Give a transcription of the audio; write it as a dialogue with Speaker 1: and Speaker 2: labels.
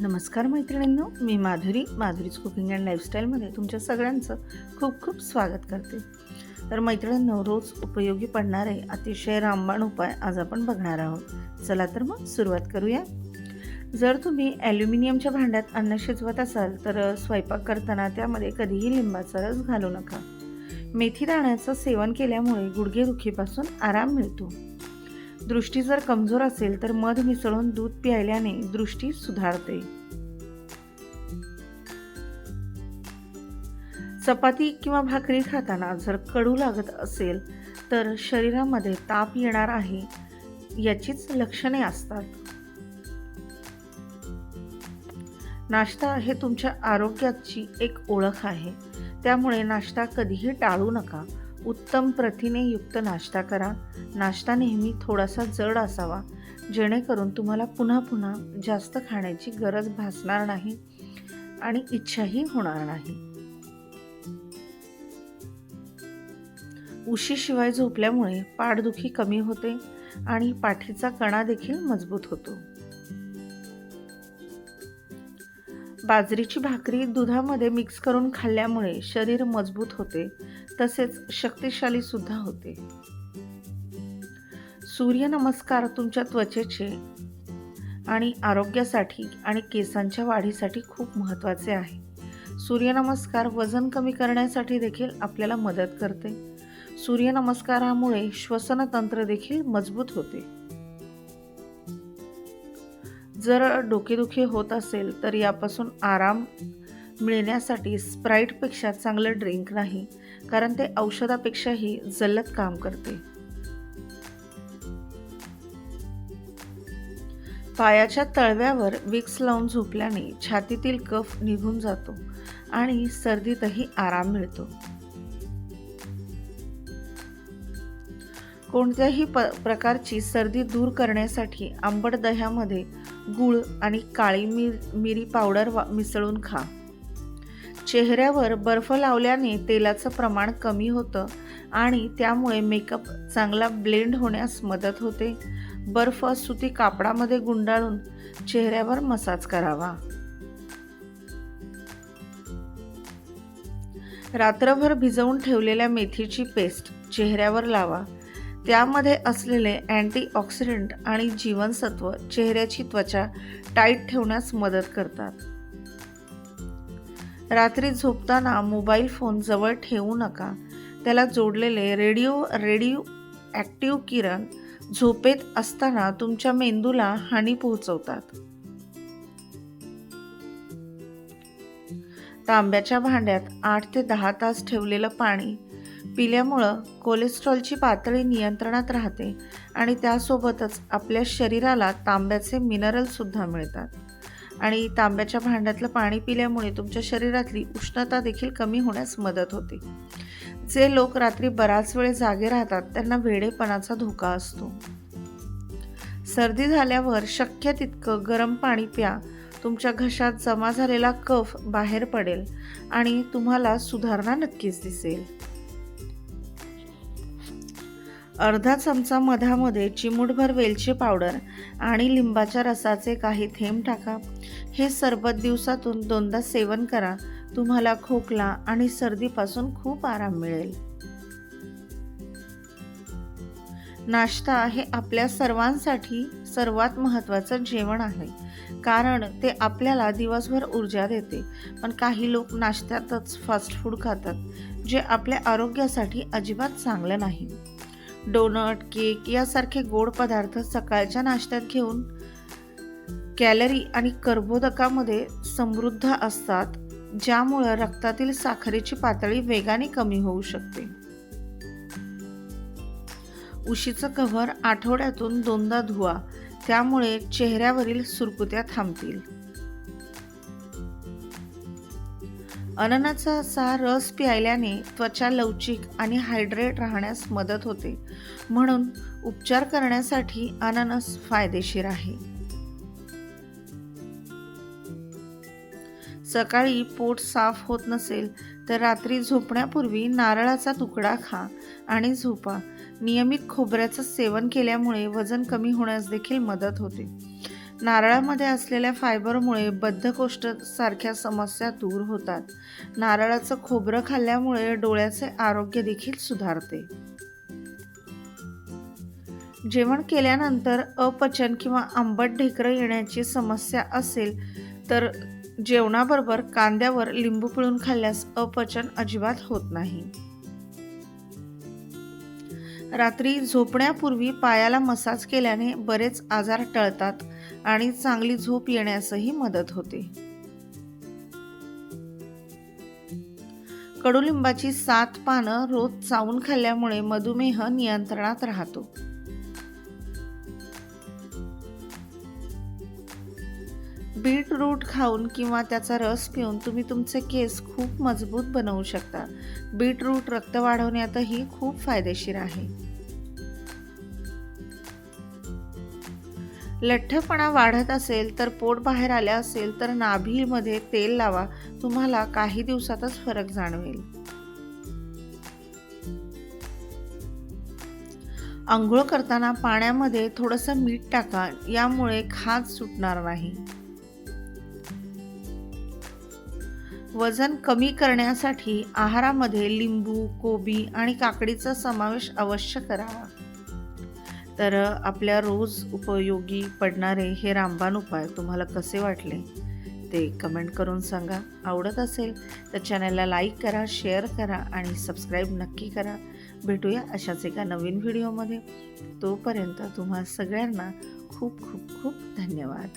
Speaker 1: नमस्कार मैत्रिणींनो मी माधुरी माधुरीज कुकिंग अँड लाईफस्टाईलमध्ये तुमच्या सगळ्यांचं खूप खूप स्वागत करते. तर मैत्रिणींनो रोज उपयोगी पडणारे अतिशय रामबाण उपाय आज आपण बघणार आहोत. चला तर मग सुरुवात करूया. जर तुम्ही ॲल्युमिनियमच्या भांड्यात अन्न शिजवत असाल तर स्वयंपाक करताना त्यामध्ये कधीही लिंबाचा रस घालू नका. मेथी दाण्याचं सेवन केल्यामुळे गुडघेदुखीपासून आराम मिळतो. दृष्टी जर कमजोर असेल तर मध मिसळून दूध प्यायल्याने दृष्टी सुधारते. चपाती किंवा भाकरी खाताना जर कडू लागत असेल तर शरीरामध्ये ताप येणार आहे याचीच लक्षणे असतात. नाश्ता हे तुमच्या आरोग्याची एक ओळख आहे. त्यामुळे नाश्ता कधीही टाळू नका. उत्तम प्रथिनेयुक्त नाश्ता करा. नाश्ता नेहमी थोडासा जड असावा. जेणेकरून तुम्हाला पुन्हा पुन्हा जास्त खाण्याची गरज भासणार नाही आणि इच्छाही होणार नाही. उशीशिवाय झोपल्यामुळे पाठदुखी कमी होते आणि पाठीचा कणा देखील मजबूत होतो. बाजरीची भाकरी दुधामध्ये मिक्स करून खाल्ल्यामुळे शरीर मजबूत होते तसेच शक्तिशाली सुद्धा होते. सूर्यनमस्कार तुमच्या त्वचेचे आणि आरोग्यासाठी आणि केसांच्या वाढीसाठी खूप महत्त्वाचे आहे. सूर्यनमस्कार वजन कमी करण्यासाठी देखील आपल्याला मदत करते. सूर्यनमस्कारामुळे श्वसनतंत्र देखील मजबूत होते. जर डोकेदुखी होत असेल तर यापासून आराम मिळण्यासाठी स्प्राईटपेक्षा चांगलं ड्रिंक नाही कारण ते औषधापेक्षाही जलद काम करते. पायाच्या तळव्यावर विक्स लावून झोपल्याने छातीतील कफ निघून जातो आणि सर्दीतही आराम मिळतो. कोणत्याही प प्रकारची सर्दी दूर करण्यासाठी आंबट दह्यामध्ये गूळ आणि काळी मिर मिरी पावडर वा मिसळून खा. चेहऱ्यावर बर्फ लावल्याने तेलाचं प्रमाण कमी होतं आणि त्यामुळे मेकअप चांगला ब्लेंड होण्यास मदत होते. बर्फ सुती कापडामध्ये गुंडाळून चेहऱ्यावर मसाज करावा. रात्रभर भिजवून ठेवलेल्या मेथीची पेस्ट चेहऱ्यावर लावा. त्यामध्ये असलेले अँटीऑक्सिडंट आणि जीवनसत्व चेहऱ्याची त्वचा टाईट ठेवण्यास मदत करतात. रात्री झोपताना मोबाईल फोन जवळ ठेवू नका. त्याला जोडलेले रेडिओ रेडिओ ॲक्टिव्ह किरण झोपेत असताना तुमच्या मेंदूला हानी पोहोचवतात. तांब्याच्या भांड्यात आठ ते दहा तास ठेवलेलं पाणी पिल्यामुळं कोलेस्ट्रॉलची पातळी नियंत्रणात राहते आणि त्यासोबतच आपल्या शरीराला तांब्याचे मिनरलसुद्धा मिळतात. आणि तांब्याच्या भांड्यातलं पाणी पिल्यामुळे तुमच्या शरीरातली उष्णता देखील कमी होण्यास मदत होते. जे लोक रात्री बराच वेळ जागे राहतात त्यांना वेडेपणाचा धोका असतो. सर्दी झाल्यावर शक्य तितकं गरम पाणी प्या. तुमच्या घशात जमा झालेला कफ बाहेर पडेल आणि तुम्हाला सुधारणा नक्कीच दिसेल. अर्धा चमचा मधामध्ये चिमूटभर वेलची पावडर आणि लिंबाच्या रसाचे काही थेंब टाका. हे सरबत दिवसातून दोनदा सेवन करा. तुम्हाला खोकला आणि सर्दीपासून खूप आराम मिळेल. नाश्ता हे आपल्या सर्वांसाठी सर्वात महत्त्वाचं जेवण आहे. कारण ते आपल्याला दिवसभर ऊर्जा देते. पण काही लोक नाश्त्यातच फास्ट फूड खातात जे आपल्या आरोग्यासाठी अजिबात चांगलं नाही. डोनट केक यासारखे गोड पदार्थ सकाळच्या नाश्त्यात घेऊन कॅलरी आणि कर्बोदकामध्ये समृद्ध असतात ज्यामुळं रक्तातील साखरेची पातळी वेगाने कमी होऊ शकते. उशीचं कव्हर आठवड्यातून दोनदा धुवा त्यामुळे चेहऱ्यावरील सुरकुत्या थांबतील. अननसाचा रस प्यायल्याने त्वचा लवचिक आणि हायड्रेट राहण्यास मदत होते. म्हणून उपचार करण्यासाठी अननस फायदेशीर आहे. सकाळी पोट साफ होत नसेल तर रात्री झोपण्यापूर्वी नारळाचा तुकडा खा आणि झोपा. नियमित खोबऱ्याचं सेवन केल्यामुळे वजन कमी होण्यास देखील मदत होते. नारळामध्ये असलेल्या फायबरमुळे बद्धकोष्ठसारख्या समस्या दूर होतात. नारळाचं खोबरं खाल्ल्यामुळे डोळ्याचे आरोग्य देखील सुधारते. जेवण केल्यानंतर अपचन किंवा आंबट ढेकरं येण्याची समस्या असेल तर जेवणाबरोबर कांद्यावर लिंबू पिळून खाल्ल्यास अपचन अजिबात होत नाही. रात्री झोपण्यापूर्वी पायाला मसाज केल्याने बरेच आजार टळतात आणि चांगली झोप येण्यासही मदत होते. कडुलिंबाची सात पानं रोज चावून खाल्ल्यामुळे मधुमेह नियंत्रणात राहतो. बीटरूट खाऊन किंवा त्याचा रस पिऊन तुम्ही तुमचे केस खूप मजबूत बनवू शकता. बीटरूट रक्त वाढवण्यातही खूप फायदेशीर आहे. लठ्ठपणा वाढत असेल तर पोट बाहेर आले असेल तर नाभीमध्ये तेल लावा. तुम्हाला काही दिवसातच फरक जाणवेल. आंघोळ करताना पाण्यामध्ये थोडंसं मीठ टाका. यामुळे खाज सुटणार नाही. वजन कमी करण्यासाठी आहारामध्ये लिंबू कोबी आणि काकडीचा समावेश अवश्य करावा. तर आपल्या रोज उपयोगी पडणारे हे रामबाण उपाय तुम्हाला कसे वाटले? ते कमेंट करून सांगा. आवडत असेल तर चॅनलला लाईक करा शेअर करा आणि सबस्क्राईब नक्की करा. भेटूया अशाच एका नवीन व्हिडिओमध्ये. तोपर्यंत तुम्हा सगळ्यांना खूप खूप खूप धन्यवाद.